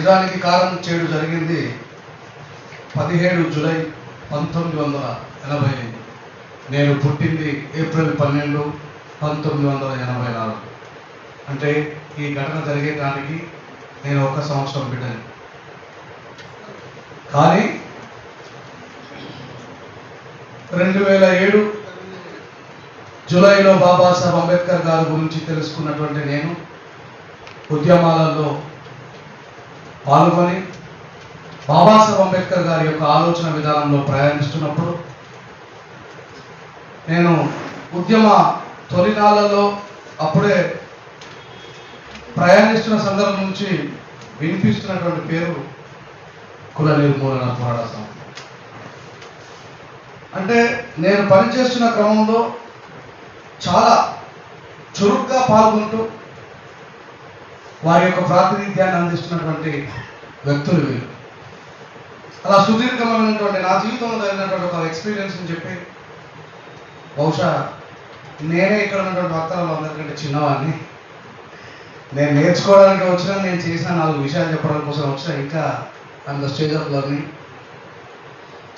నిజానికి కారణం చేయడం జరిగింది పదిహేడు జూలై పంతొమ్మిది వందల ఎనభై నేను పుట్టింది ఏప్రిల్ పన్నెండు పంతొమ్మిది వందల ఎనభై నాలుగు. అంటే ఈ ఘటన జరిగేటానికి నేను ఒక సంవత్సరం బిడ్డని. కానీ రెండు వేల ఏడు జూలైలో బాబాసాహెబ్ అంబేద్కర్ గారి గురించి తెలుసుకున్నటువంటి నేను ఉద్యమాలలో పాల్గొని బాబాసాహెబ్ అంబేద్కర్ గారి యొక్క ఆలోచన విధానంలో ప్రయాణిస్తున్నప్పుడు నేను ఉద్యమ తొలినాళ్ళలో అప్పుడే ప్రయాణిస్తున్న సందర్భం నుంచి వినిపిస్తున్నటువంటి పేరు కుల నిర్మూలన పోరాట సంస్థ. అంటే నేను పనిచేస్తున్న క్రమంలో చాలా చురుగ్గా పాల్గొంటూ వారి యొక్క ప్రాతినిధ్యాన్ని అందిస్తున్నటువంటి వ్యక్తులు వీరు. అలా సుదీర్ఘమైనటువంటి నా జీవితంలో జరిగినటువంటి ఒక ఎక్స్పీరియన్స్ అని చెప్పి బహుశా నేనే ఇక్కడ ఉన్నటువంటి వక్తలలో అందరికంటే చిన్నవాడిని. నేను నేర్చుకోవడానికి వచ్చిన నేను చేసిన నాలుగు విషయాలు చెప్పడం కోసం వచ్చిన ఇంకా అంత స్టేజ్ ఆఫ్ లర్నింగ్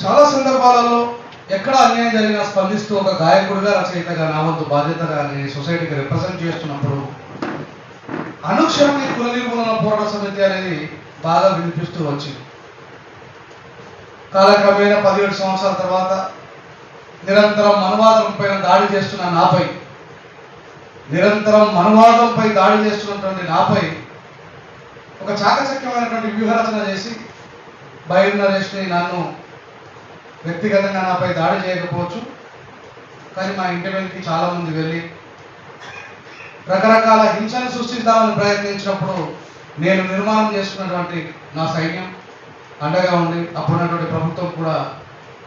చాలా సందర్భాలలో ఎక్కడ అన్యాయం జరిగినా స్పందిస్తూ ఒక గాయకుడిగా రచయితగా నా వంతు బాధ్యతగా నేను సొసైటీకి రిప్రజెంట్ చేస్తున్నప్పుడు అనుక్షణం ఈ కుల నిర్మూలన పోరాట సమితి అనేది బాగా వినిపిస్తూ వచ్చింది. కాలక్రమేణా పదిహేడు సంవత్సరాల తర్వాత నిరంతరం మనువాదం పైన దాడి చేస్తున్న నాపై నిరంతరం మనువాదంపై దాడి చేస్తున్నటువంటి నాపై ఒక చాకచక్యమైనటువంటి వ్యూహరచన చేసి బైర్ నరేష్ని నన్ను వ్యక్తిగతంగా నాపై దాడి చేయకపోవచ్చు కానీ మా ఇంటి వెనక్కి చాలామంది వెళ్ళి రకరకాల హింసను సృష్టిద్దామని ప్రయత్నించినప్పుడు నేను నిర్మాణం చేసుకున్నటువంటి నా సైన్యం అండగా ఉండి అప్పుడున్నటువంటి ప్రభుత్వం కూడా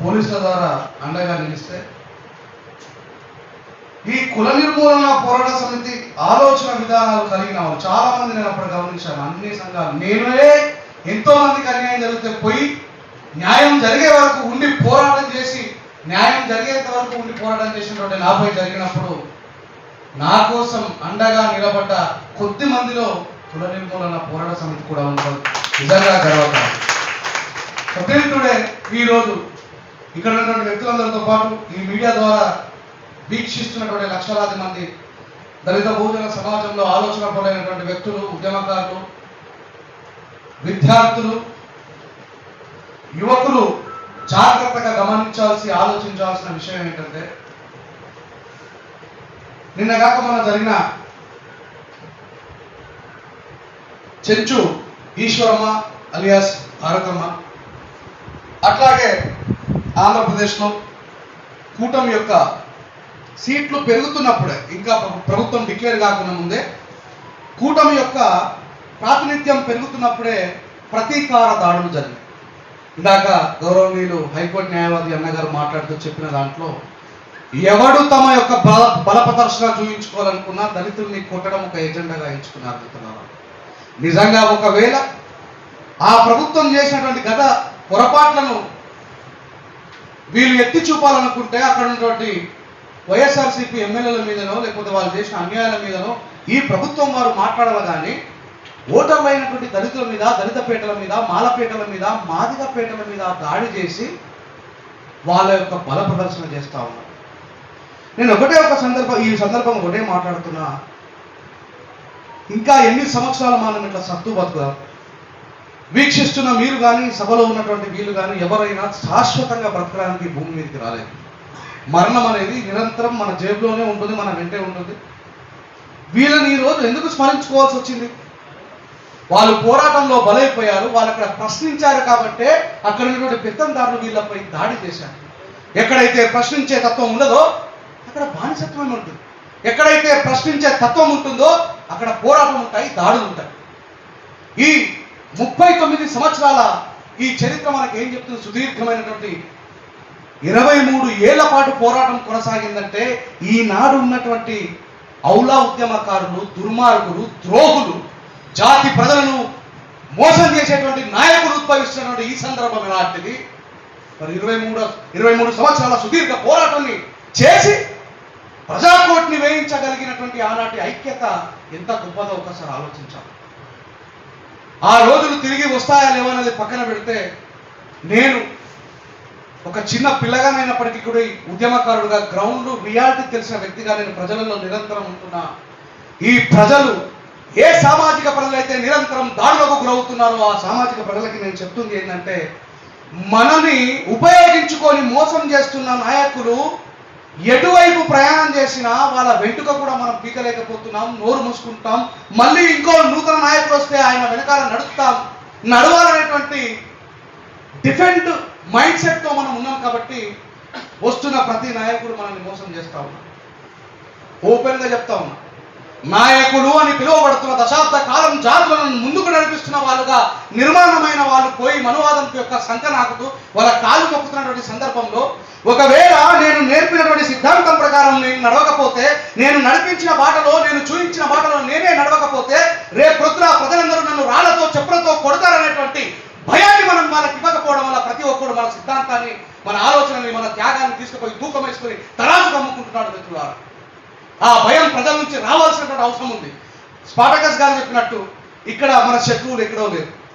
పోలీసుల ద్వారా అండగా నిలిస్తే ఈ కుల నిర్మూలన పోరాట సమితి ఆలోచన విధానాలు కలిగిన వాళ్ళు చాలా మంది నేను అప్పుడు గమనించాను. అన్ని సంఘాలు నేనే ఎంతో మందికి అన్యాయం జరిగితే పోయి న్యాయం జరిగే వరకు ఉండి పోరాటం చేసి న్యాయం జరిగేంత వరకు ఉండి పోరాటం చేసినటువంటి నాపై జరిగినప్పుడు నా కోసం అండగా నిలబడ్డ కొద్ది మందిలో కుల నిర్మూలన పోరాట సమితి కూడా ఉంటుంది నిజంగా గర్వకారం టుడే ఈరోజు ఇక్కడ ఉన్నటువంటి వ్యక్తులందరితో పాటు ఈ మీడియా ద్వారా వీక్షిస్తున్నటువంటి లక్షలాది మంది దళిత భోజన సమాజంలో ఆలోచన పడైనటువంటి వ్యక్తులు ఉద్యమకారులు విద్యార్థులు యువకులు జాగ్రత్తగా గమనించాల్సి ఆలోచించాల్సిన విషయం ఏంటంటే నిన్నగాక మన జరిగిన చెంచు ఈశ్వరమ్మ అలియాస్ భారతమ్మ అట్లాగే ఆంధ్రప్రదేశ్లో కూటమి యొక్క సీట్లు పెరుగుతున్నప్పుడే ఇంకా ప్రభుత్వం డిక్లేర్ కాకుండా ముందే కూటమి యొక్క ప్రాతినిధ్యం పెరుగుతున్నప్పుడే ప్రతీకార దాడులు జరిగాయి ఇందాక గౌరవనీయులు హైకోర్టు న్యాయవాది అన్నగారు మాట్లాడుతూ చెప్పిన దాంట్లో ఎవడు తమ యొక్క బల బల ప్రదర్శన చూపించుకోవాలనుకున్నా దళితుల్ని కొట్టడం ఒక ఎజెండాగా ఎంచుకున్నారు మిత్రులారా. నిజంగా ఒకవేళ ఆ ప్రభుత్వం చేసినటువంటి గత పొరపాట్లను వీళ్ళు ఎత్తి చూపాలనుకుంటే అక్కడ ఉన్నటువంటి వైఎస్ఆర్సీపీ ఎమ్మెల్యేల మీదనో లేకపోతే వాళ్ళు చేసిన అన్యాయాల మీదనో ఈ ప్రభుత్వం వారు మాట్లాడాలి కానీ ఓటర్లు అయినటువంటి దళితుల మీద దళిత పేటల మీద మాలపేటల మీద మాదిగ పేటల మీద దాడి చేసి వాళ్ళ యొక్క బల ప్రదర్శన చేస్తా ఉన్నారు నేను ఒకటే ఒక సందర్భం ఈ సందర్భం ఒకటే మాట్లాడుతున్నా. ఇంకా ఎన్ని సంవత్సరాలు మనం ఇట్లా సత్తు బతుకుదాం? వీక్షిస్తున్న మీరు కానీ సభలో ఉన్నటువంటి వీళ్ళు కానీ ఎవరైనా శాశ్వతంగా బ్రతకడానికి భూమి మీదకి రాలేదు. మరణం అనేది నిరంతరం మన జేబులోనే ఉంటుంది మన వెంటే ఉంటుంది. వీళ్ళని ఈ రోజు ఎందుకు స్మరించుకోవాల్సి వచ్చింది? వాళ్ళు పోరాటంలో బలైపోయారు వాళ్ళు అక్కడ ప్రశ్నించారు కాబట్టే అక్కడ ఉన్నటువంటి పెత్తందారులు వీళ్ళపై దాడి చేశారు. ఎక్కడైతే ప్రశ్నించే తత్వం ఉండదో అక్కడ బానిసత్వం ఉంటుంది. ఎక్కడైతే ప్రశ్నించే తత్వం ఉంటుందో అక్కడ పోరాటం ఉంటాయి దాడులు ఉంటాయి. ఈ ముప్పై తొమ్మిది సంవత్సరాల ఈ చరిత్ర మనకి ఏం చెప్తుంది? సుదీర్ఘమైనటువంటి ఇరవై మూడు ఏళ్ళ పాటు పోరాటం కొనసాగిందంటే ఈనాడు ఉన్నటువంటి ఔలా ఉద్యమకారులు దుర్మార్గులు ద్రోహులు జాతి ప్రజలను మోసం చేసేటువంటి నాయకులు ఉద్భవిస్తున్నటువంటి ఈ సందర్భం ఎలాంటిది? మరి ఇరవై మూడు ఇరవై మూడు సంవత్సరాల సుదీర్ఘ పోరాటాన్ని చేసి ప్రజాకోటిని వేయించగలిగినటువంటి ఆనాటి ఐక్యత ఎంత గొప్పదో ఒకసారి ఆలోచించాలి. ఆ రోజులు తిరిగి వస్తాయా లేవన్నది పక్కన పెడితే నేను ఒక చిన్న పిల్లగానైనప్పటికీ కూడా ఉద్యమకారుడుగా గ్రౌండ్ రియాలిటీ తెలిసిన వ్యక్తిగా నేను ప్రజలలో నిరంతరం ఉంటున్నా. ఈ ప్రజలు ఏ సామాజిక ప్రజలైతే నిరంతరం దాడులకు గురవుతున్నారో ఆ సామాజిక ప్రజలకి నేను చెప్తుంది ఏంటంటే మనని ఉపయోగించుకొని మోసం చేస్తున్న నాయకులు ఎటువైపు ప్రయాణం చేసినా వాళ్ళ వెంటుక కూడా మనం పీకలేకపోతున్నాం నోరు మూసుకుంటాం. మళ్ళీ ఇంకో నూతన నాయకుడు వస్తే ఆయన వెనకాల నడుస్తాం నడవాలనేటువంటి డిఫెంట్ మైండ్ సెట్తో మనం ఉన్నాం కాబట్టి వస్తున్న ప్రతి నాయకుడు మనల్ని మోసం చేస్తా ఉన్నాం ఓపెన్గా చెప్తా ఉన్నా. నాయకులు అని పిలువబడుతున్న దశాబ్ద కాలం జాతులను ముందుకు నడిపిస్తున్న వాళ్ళుగా నిర్మాణమైన వాళ్ళు పోయి మనువాదం యొక్క సంఖ్య నాకుతూ వాళ్ళ కాలు మొక్కుతున్నటువంటి సందర్భంలో ఒకవేళ నేను నేర్పినటువంటి సిద్ధాంతం ప్రకారం నేను నడవకపోతే నేను నడిపించిన బాటలో నేను చూపించిన బాటలో నేనే నడవకపోతే రేపు ప్రొద్దున ప్రజలందరూ నన్ను రాళ్ళతో చెప్పులతో కొడతారనేటువంటి భయాన్ని మనం వాళ్ళకి ఇవ్వకపోవడం వల్ల ప్రతి ఒక్కడు మన సిద్ధాంతాన్ని మన ఆలోచనని మన త్యాగాన్ని తీసుకుపోయి తూకం వేసుకొని తరాజు అమ్ముకుంటున్నాడు మిత్రులారా. ఆ భయం ప్రజల నుంచి రావాల్సినటువంటి అవసరం ఉంది. స్పాటకస్ గారు చెప్పినట్టు ఇక్కడ మన శత్రువులు ఎక్కడో లేరు.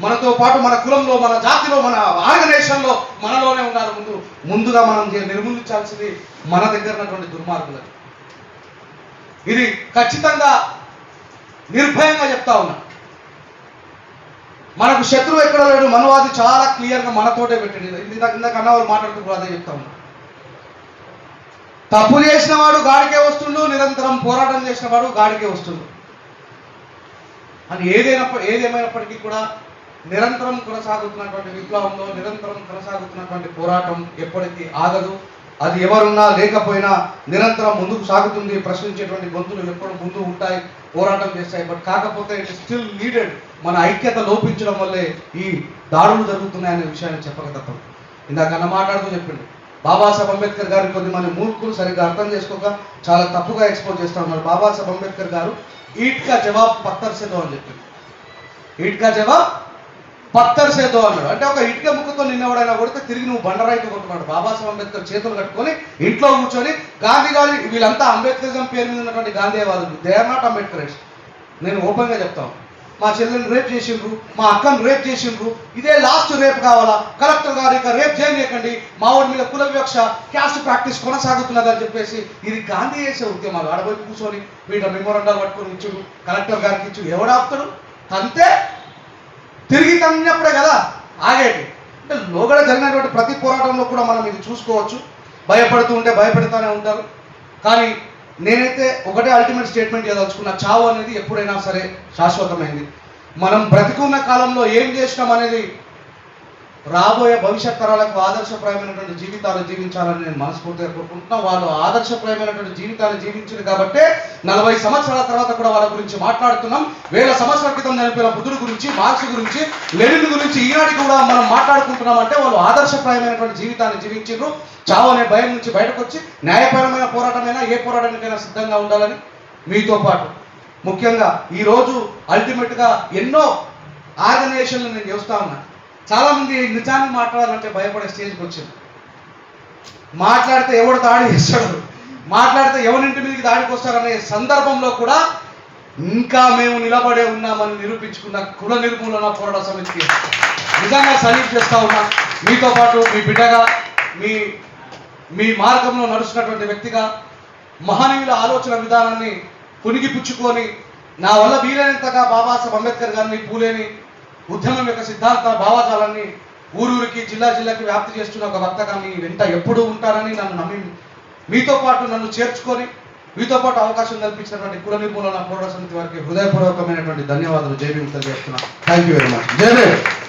మనతో పాటు మన కులంలో మన జాతిలో మన ఆర్గనైజేషన్లో మనలోనే ఉన్నారు. ముందు ముందుగా మనం నిర్మూలించాల్సింది మన దగ్గర ఉన్నటువంటి దుర్మార్గులని ఇది ఖచ్చితంగా నిర్భయంగా చెప్తా ఉన్నా. మనకు శత్రువు ఎక్కడ లేడు? మనవాది చాలా క్లియర్గా మనతోటే పెట్టండి. ఇందాక ఇందాక అన్న వాళ్ళు మాట్లాడుతూ అదే చెప్తా ఉన్నా. తప్పులు చేసిన వాడు గాడికే వస్తుండు నిరంతరం పోరాటం చేసిన వాడు గాడికే వస్తుండు. అని ఏదైనా ఏదేమైనప్పటికీ కూడా నిరంతరం కొనసాగుతున్నటువంటి విప్లవంలో నిరంతరం కొనసాగుతున్నటువంటి పోరాటం ఎప్పటికీ ఆగదు. అది ఎవరున్నా లేకపోయినా నిరంతరం ముందుకు సాగుతుంది ప్రశ్నించేటువంటి గొంతులు ఎప్పుడు ముందు ఉంటాయి పోరాటం చేస్తాయి. బట్ కాకపోతే ఇట్ స్టిల్ నీడెడ్. మన ఐక్యత లోపించడం వల్లే ఈ దాడులు జరుగుతున్నాయనే విషయాన్ని చెప్పక తప్పదు ఇందాక అన్న మాట్లాడుతూ చెప్పిండు బాబాసాహెబ్ అంబేద్కర్ గారు కొద్దిమంది మూర్ఖులు సరిగ్గా అర్థం చేసుకోక చాలా తప్పుగా ఎక్స్పోజ్ చేస్తూ ఉన్నారు. బాబాసాహెబ్ అంబేద్కర్ గారు ఈట్కా జవాబ్ పత్తర్ సేదో అని చెప్పింది. ఈట్కా జవాబ్ పత్తర్ సేదో అన్నాడు. అంటే ఒక ఇటుక ముక్కతో నిన్నెవడైనా కొడితే తిరిగి నువ్వు బండరాయితో కొట్టున్నాడు బాబాసాహెబ్ అంబేద్కర్ చేతులు కట్టుకొని ఇంట్లో కూర్చొని గాంధీ గారి వీళ్ళంతా అంబేద్కరిజం పేరు మీద ఉన్నటువంటి గాంధీవాదులు. దే ఆర్ నాట్ అంబేద్కర్ నేను ఓపెన్గా చెప్తాను మా చెల్లెని రేప్ చేసిండ్రు మా అక్కను రేప్ చేసిండ్రు ఇదే లాస్ట్ రేప్ కావాలా? కలెక్టర్ గారు ఇక రేప్ చేయనీయకండి మా ఊరి మీద కుల వివక్ష క్యాస్ట్ ప్రాక్టీస్ కొనసాగుతున్నదని చెప్పేసి ఇది గాంధీ చేసే ఉద్యమాలు. ఆడబోయి కూర్చొని వీళ్ళ మెమోరండాలు పట్టుకొని ఇచ్చుడు కలెక్టర్ గారికి ఇచ్చుడు ఎవడాపుతాడు అంతే తిరిగి తన్నప్పుడే కదా ఆగేది. అంటే లోగడ జరిగినటువంటి ప్రతి పోరాటంలో కూడా మనం ఇది చూసుకోవచ్చు. భయపడుతూ ఉంటే భయపెడతానే ఉంటారు. కానీ నేనైతే ఒకటే అల్టిమేట్ స్టేట్మెంట్ ఇవ్వదలుచుకున్న చావు అనేది ఎప్పుడైనా సరే శాశ్వతమైంది. మనం బ్రతికున్న కాలంలో ఏం చేసినాం అనేది రాబోయే భవిష్యత్ తరాలకు ఆదర్శప్రాయమైనటువంటి జీవితాలు జీవించాలని నేను మనస్ఫూర్తిగా కోరుకుంటున్నా. వాళ్ళు ఆదర్శప్రాయమైనటువంటి జీవితాలు జీవించింది కాబట్టి నలభై సంవత్సరాల తర్వాత కూడా వాళ్ళ గురించి మాట్లాడుతున్నాం. వేల సంవత్సరాల క్రితం నిలిపిన బుద్ధుడి గురించి మార్క్స్ గురించి లెనిన్ గురించి ఈనాటి కూడా మనం మాట్లాడుకుంటున్నాం అంటే వాళ్ళు ఆదర్శప్రాయమైనటువంటి జీవితాన్ని జీవించారు చావు అనే భయం నుంచి బయటకు వచ్చి న్యాయపరమైన పోరాటమైనా ఏ పోరాటానికైనా సిద్ధంగా ఉండాలని మీతో పాటు. ముఖ్యంగా ఈరోజు అల్టిమేట్గా ఎన్నో ఆర్గనైజేషన్లు నేను చూస్తా ఉన్నాను చాలా మంది నిజాన్ని మాట్లాడాలంటే భయపడే స్టేజ్కి వచ్చింది మాట్లాడితే ఎవడు దాడి చేస్తాడు? మాట్లాడితే ఎవరింటి మీదకి దాడికి వస్తారనే సందర్భంలో కూడా ఇంకా మేము నిలబడే ఉన్నామని నిరూపించుకున్న కుల నిర్మూలన పోరాట సమితికి నిజంగా సలీఫ్ చేస్తా ఉన్నా. మీతో పాటు మీ బిడ్డగా మీ మీ మార్గంలో నడుస్తున్నటువంటి వ్యక్తిగా మహనీయుల ఆలోచన విధానాన్ని పునిగి పుచ్చుకొని నా వల్ల వీలైనంతగా బాబాసాహెబ్ అంబేద్కర్ గారిని పూలేని ఉద్యమం యొక్క సిద్ధాంత భావజాలాన్ని ఊరూరికి జిల్లా జిల్లాకి వ్యాప్తి చేస్తున్న ఒక వక్తగా మీ వెంట ఎప్పుడూ ఉంటారని నన్ను నమ్మి మీతో పాటు నన్ను చేర్చుకొని మీతో పాటు అవకాశం కల్పించినటువంటి కుల నిర్మూలన పోరాట సమితి వారికి హృదయపూర్వకమైనటువంటి ధన్యవాదాలు. జై తెలియజేస్తున్నాను థ్యాంక్ యూ వెరీ మచ్ జై